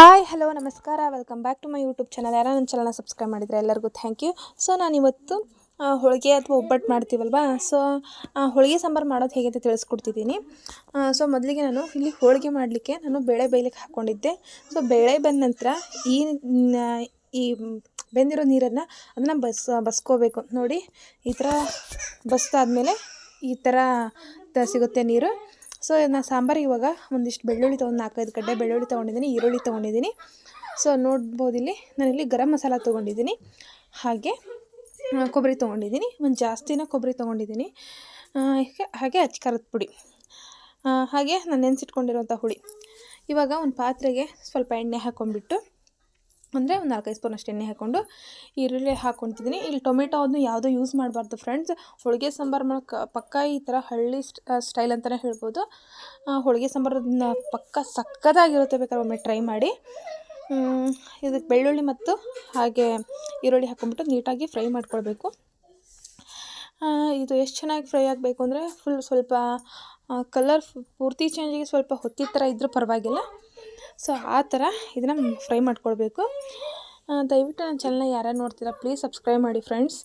Hi, hello, ನಮಸ್ಕಾರ. Welcome back to my YouTube channel ಯಾರು ನನ್ನ ಚಾನಲ್ನ ಸಬ್ಸ್ಕ್ರೈಬ್ ಮಾಡಿದರೆ ಎಲ್ಲರಿಗೂ ಥ್ಯಾಂಕ್ ಯು ಸೊ ನಾನಿವತ್ತು ಹೋಳಿಗೆ ಅಥವಾ ಒಬ್ಬಟ್ಟು ಮಾಡ್ತೀವಲ್ವಾ? ಸೊ ಹೋಳಿಗೆ ಸಾಂಬಾರು ಮಾಡೋದು ಹೇಗೆ ಅಂತ ತಿಳಿಸ್ಕೊಡ್ತಿದ್ದೀನಿ. ಸೊ ಮೊದಲಿಗೆ ನಾನು ಇಲ್ಲಿ ಹೋಳಿಗೆ ಮಾಡಲಿಕ್ಕೆ ನಾನು ಬೇಳೆ ಬೇಯಲಿಕ್ಕೆ ಹಾಕ್ಕೊಂಡಿದ್ದೆ. ಸೊ ಬೇಳೆ ಬಂದ ನಂತರ ಈ ಈ ಬೆಂದಿರೋ ನೀರನ್ನು ಅದನ್ನು ಬಸ್, ಬಸ್ಕೋಬೇಕು. ನೋಡಿ, ಈ ಥರ ಬಸ್ದಾದ್ಮೇಲೆ ಈ ಥರ ಸಿಗುತ್ತೆ ನೀರು. ಸೊ ನಾನು ಸಾಂಬಾರು ಇವಾಗ ಒಂದಿಷ್ಟು ಬೆಳ್ಳುಳ್ಳಿ ತೊಗೊಂಡು ನಾಲ್ಕೈದು ಗಡ್ಡೆ ಬೆಳ್ಳುಳ್ಳಿ ತೊಗೊಂಡಿದ್ದೀನಿ, ಈರುಳ್ಳಿ ತೊಗೊಂಡಿದ್ದೀನಿ. ಸೊ ನೋಡ್ಬೋದು ಇಲ್ಲಿ, ನಾನಿಲ್ಲಿ ಗರಂ ಮಸಾಲ ತೊಗೊಂಡಿದ್ದೀನಿ. ಹಾಗೆ ಕೊಬ್ಬರಿ ತೊಗೊಂಡಿದ್ದೀನಿ, ಒಂದು ಜಾಸ್ತಿನ ಕೊಬ್ಬರಿ ತೊಗೊಂಡಿದ್ದೀನಿ. ಹಾಗೆ- ಅಚ್ಚ ಖಾರದ ಪುಡಿ. ಹಾಗೆ ನಾನು ನೆನೆಸಿಟ್ಕೊಂಡಿರುವಂಥ ಹುಳಿ. ಇವಾಗ ಒಂದು ಪಾತ್ರೆಗೆ ಸ್ವಲ್ಪ ಎಣ್ಣೆ ಹಾಕ್ಕೊಂಡ್ಬಿಟ್ಟು ಅಂದರೆ ಒಂದು ನಾಲ್ಕೈದು ಸ್ಪೂನ್ ಅಷ್ಟು ಎಣ್ಣೆ ಹಾಕ್ಕೊಂಡು ಈರುಳ್ಳಿ ಹಾಕ್ಕೊತಿದ್ದೀನಿ ಇಲ್ಲಿ ಟೊಮೆಟೋವನ್ನು ಯಾವುದೂ ಯೂಸ್ ಮಾಡಬಾರ್ದು ಫ್ರೆಂಡ್ಸ್ ಹೋಳಿಗೆ ಸಾಂಬಾರು ಮಾಡೋಕೆ ಪಕ್ಕ ಈ ಥರ ಹಳ್ಳಿ ಸ್ಟೈಲ್ ಅಂತಲೇ ಹೇಳ್ಬೋದು. ಹೋಳಿಗೆ ಸಾಂಬಾರನ್ನ ಪಕ್ಕ ಸಕ್ಕದಾಗಿರುತ್ತೆ ಬೇಕಾದ್ರೆ ಒಮ್ಮೆ ಟ್ರೈ ಮಾಡಿ. ಇದಕ್ಕೆ ಬೆಳ್ಳುಳ್ಳಿ ಮತ್ತು ಹಾಗೆ ಈರುಳ್ಳಿ ಹಾಕ್ಕೊಂಬಿಟ್ಟು ನೀಟಾಗಿ ಫ್ರೈ ಮಾಡ್ಕೊಳ್ಬೇಕು. ಇದು ಎಷ್ಟು ಚೆನ್ನಾಗಿ ಫ್ರೈ ಆಗಬೇಕು ಅಂದರೆ ಫುಲ್ ಸ್ವಲ್ಪ ಕಲರ್ ಪೂರ್ತಿ ಚೇಂಜಿಗೆ ಸ್ವಲ್ಪ ಹೊತ್ತಿ ಥರ ಇದ್ದರೂ ಪರವಾಗಿಲ್ಲ. ಸೊ ಆ ಥರ ಇದನ್ನು ಫ್ರೈ ಮಾಡ್ಕೊಳ್ಬೇಕು. ದಯವಿಟ್ಟು ನನ್ನ ಚಾನಲ್ನ ಯಾರು ನೋಡ್ತೀರಾ ಪ್ಲೀಸ್ ಸಬ್ಸ್ಕ್ರೈಬ್ ಮಾಡಿ ಫ್ರೆಂಡ್ಸ್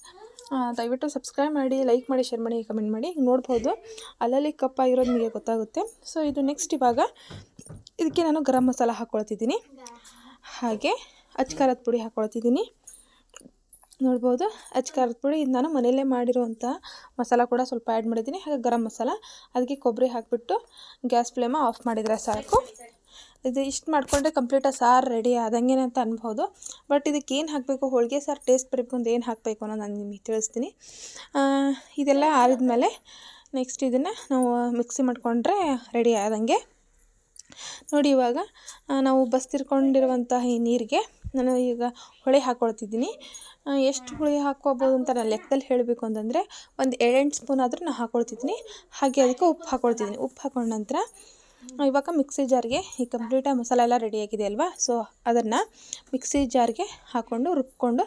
ದಯವಿಟ್ಟು ಸಬ್ಸ್ಕ್ರೈಬ್ ಮಾಡಿ ಲೈಕ್ ಮಾಡಿ ಶೇರ್ ಮಾಡಿ ಕಮೆಂಟ್ ಮಾಡಿ ನೋಡ್ಬೋದು. ಅಲ್ಲಲ್ಲಿ ಕಪ್ಪಾಗಿರೋದು ನಿಮಗೆ ಗೊತ್ತಾಗುತ್ತೆ. ಸೊ ಇದು ನೆಕ್ಸ್ಟ್ ಇವಾಗ ಇದಕ್ಕೆ ನಾನು ಗರಂ ಮಸಾಲ ಹಾಕ್ಕೊಳ್ತಿದ್ದೀನಿ ಹಾಗೆ ಅಚ್ಕಾರದ ಪುಡಿ ಹಾಕ್ಕೊಳ್ತಿದ್ದೀನಿ ನೋಡ್ಬೋದು ಅಚ್ಕಾರದ ಪುಡಿ ಇದು ನಾನು ಮನೆಯಲ್ಲೇ ಮಾಡಿರುವಂಥ ಮಸಾಲ ಕೂಡ ಸ್ವಲ್ಪ ಆ್ಯಡ್ ಮಾಡಿದ್ದೀನಿ. ಹಾಗೆ ಗರಂ ಮಸಾಲ, ಅದಕ್ಕೆ ಕೊಬ್ಬರಿ ಹಾಕಿಬಿಟ್ಟು ಗ್ಯಾಸ್ ಫ್ಲೇಮ ಆಫ್ ಮಾಡಿದರೆ ಸಾಕು. ಇದು ಇಷ್ಟು ಮಾಡಿಕೊಂಡ್ರೆ ಕಂಪ್ಲೀಟಾಗಿ ಸಾರು ರೆಡಿ ಆದಂಗೆ ಅಂತ ಅನ್ಬೋದು. ಬಟ್ ಇದಕ್ಕೆ ಏನು ಹಾಕಬೇಕು? ಹೋಳಿಗೆ ಸಾರು ಟೇಸ್ಟ್ ಬರಬೇಕು ಅಂತ ಏನು ಹಾಕಬೇಕು ಅನ್ನೋದು ನಾನು ನಿಮಗೆ ತಿಳಿಸ್ತೀನಿ. ಇದೆಲ್ಲ ಆರಿದ್ಮೇಲೆ ನೆಕ್ಸ್ಟ್ ಇದನ್ನು ನಾವು ಮಿಕ್ಸಿ ಮಾಡಿಕೊಂಡ್ರೆ ರೆಡಿ ಆದಂಗೆ. ನೋಡಿ ಇವಾಗ ನಾವು ಬಸ್ತಿರ್ಕೊಂಡಿರುವಂತಹ ಈ ನೀರಿಗೆ ನಾನು ಈಗ ಹೊಳೆ ಹಾಕ್ಕೊಳ್ತಿದ್ದೀನಿ ಎಷ್ಟು ಹುಳಿ ಹಾಕ್ಕೋಬೋದು ಅಂತ ನಾನು ಲೆಕ್ಕದಲ್ಲಿ ಹೇಳಬೇಕು ಅಂತಂದರೆ, ಒಂದು ಏಳೆಂಟು ಸ್ಪೂನ್ ಆದರೂ ನಾನು ಹಾಕ್ಕೊಳ್ತಿದ್ದೀನಿ ಹಾಗೆ ಅದಕ್ಕೆ ಉಪ್ಪು ಹಾಕ್ಕೊಳ್ತಿದ್ದೀನಿ ಉಪ್ಪು ಹಾಕೊಂಡ ನಂತರ ಇವಾಗ ಮಿಕ್ಸಿ ಜಾರ್ಗೆ ಈ ಕಂಪ್ಲೀಟಾಗಿ ಮಸಾಲೆ ಎಲ್ಲ ರೆಡಿಯಾಗಿದೆ ಅಲ್ವಾ? ಸೊ ಅದನ್ನು ಮಿಕ್ಸಿ ಜಾರ್ಗೆ ಹಾಕ್ಕೊಂಡು ರುಬ್ಕೊಂಡು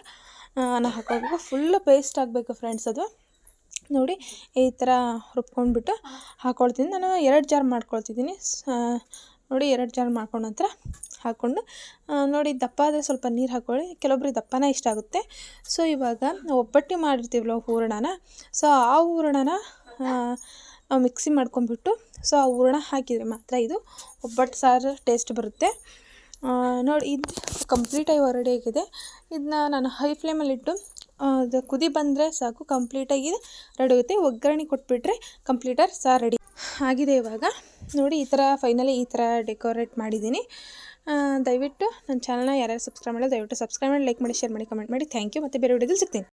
ನಾನು ಹಾಕೋಬೇಕು ಫುಲ್ಲು ಪೇಸ್ಟ್ ಆಗಬೇಕು ಫ್ರೆಂಡ್ಸ್ ಅದು. ನೋಡಿ, ಈ ಥರ ರುಬ್ಕೊಂಡ್ಬಿಟ್ಟು ಹಾಕ್ಕೊಳ್ತೀನಿ ನಾನು ಎರಡು ಜಾರ್ ಮಾಡ್ಕೊಳ್ತಿದ್ದೀನಿ. ನೋಡಿ, ಎರಡು ಜಾರ್ ಮಾಡ್ಕೊಂಡ ನಂತರ ಹಾಕ್ಕೊಂಡು ನೋಡಿ, ದಪ್ಪ ಆದರೆ ಸ್ವಲ್ಪ ನೀರು ಹಾಕ್ಕೊಳ್ಳಿ ಕೆಲವೊಬ್ರಿಗೆ ದಪ್ಪನೇ ಇಷ್ಟ ಆಗುತ್ತೆ. ಸೊ ಇವಾಗ ಒಬ್ಬಟ್ಟು ಮಾಡಿರ್ತೀವಲ್ಲ ಹೂರಣನ? ಸೊ ಆ ಹೂರಣನ ಮಿಕ್ಸಿ ಮಾಡ್ಕೊಂಡ್ಬಿಟ್ಟು ಸೊ ಆ ಹೂರ್ಣ ಹಾಕಿದರೆ ಮಾತ್ರ ಇದು ಒಬ್ಬಟ್ಟು ಸಾರು ಟೇಸ್ಟ್ ಬರುತ್ತೆ. ನೋಡಿ ಇದು ಕಂಪ್ಲೀಟಾಗಿ ರೆಡಿ ಆಗಿದೆ. ಇದನ್ನ ನಾನು ಹೈ ಫ್ಲೇಮಲ್ಲಿಟ್ಟು ಅದು ಕುದಿ ಬಂದರೆ ಸಾಕು ಕಂಪ್ಲೀಟಾಗಿ ರೆಡಿ ಆಗುತ್ತೆ. ಒಗ್ಗರಣೆ ಕೊಟ್ಬಿಟ್ರೆ ಕಂಪ್ಲೀಟಾಗಿ ಸಾರು ರೆಡಿ ಆಗಿದೆ ಇವಾಗ. ನೋಡಿ, ಈ ಥರ ಫೈನಲಿ ಈ ಥರ ಡೆಕೋರೇಟ್ ಮಾಡಿದ್ದೀನಿ. ದಯವಿಟ್ಟು ನನ್ನ ಚಾನಲ್ನ ಯಾರ್ಯಾರು ಸಬ್ಸ್ಕ್ರೈಬ್ ಮಾಡಿ ದಯವಿಟ್ಟು ಸಬ್ಸ್ಕ್ರೈಬ್ ಮಾಡಿ ಲೈಕ್ ಮಾಡಿ ಶೇರ್ ಮಾಡಿ ಕಮೆಂಟ್ ಮಾಡಿ. ಥ್ಯಾಂಕ್ ಯು ಮತ್ತು ಬೇರೆ ವಿಡಿಯೋದಲ್ಲಿ ಸಿಗ್ತೀನಿ.